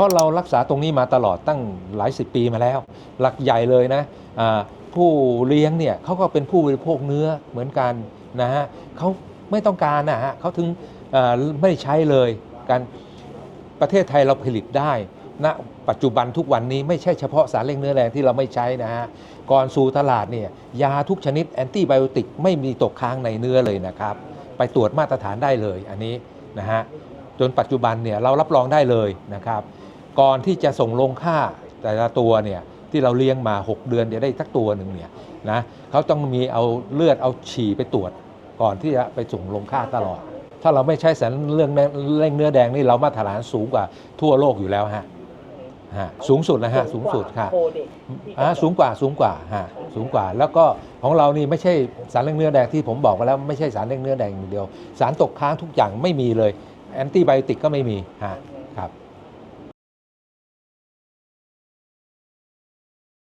ราะเรารักษาตรงนี้มาตลอดตั้งหลายสิบปีมาแล้ว หลักใหญ่เลยนะผู้เลี้ยงเนี่ยเขาก็เป็นผู้บริโภคเนื้อเหมือนกันนะฮะเขาไม่ต้องการนะฮะเขาถึงไม่ใช้เลยการประเทศไทยเราผลิตได้ณปัจจุบันทุกวันนี้ไม่ใช่เฉพาะสารเร่งเนื้อแรงที่เราไม่ใช้นะฮะก่อนสู่ตลาดเนี่ยยาทุกชนิดแอนตี้ไบโอติกไม่มีตกค้างในเนื้อเลยนะครับ ไปตรวจมาตรฐานได้เลยอันนี้นะฮะจนปัจจุบันเนี่ยเรารับรองได้เลยนะครับ ก่อนที่จะส่งลงค่าแต่ละตัวเนี่ยที่เราเลี้ยงมา 6 เดือนจะได้สักตัวหนึ่งเนี่ยนะเขาต้องมีเอาเลือดเอาฉี่ไปตรวจ ก่อนที่จะไปส่งลงค่าตลอด ถ้าเราไม่ใช้สารเรื่องเร่งเนื้อแดงนี่เรามาตรฐานสูงกว่าทั่วโลกอยู่แล้วฮะฮะสูงสุดนะฮะสูงสุดค่ะโคเด็กที่อ่าสูงกว่าสูงกว่าฮะสูงกว่า แล้วก็ของเรานี่ไม่ใช่สารเร่งเนื้อแดงที่ผมบอกไปแล้วไม่ใช่สารเร่งเนื้อแดงอย่างเดียว สารตกค้างทุกอย่างไม่มีเลย แอนตี้ไบโอติกก็ไม่มีฮะครับ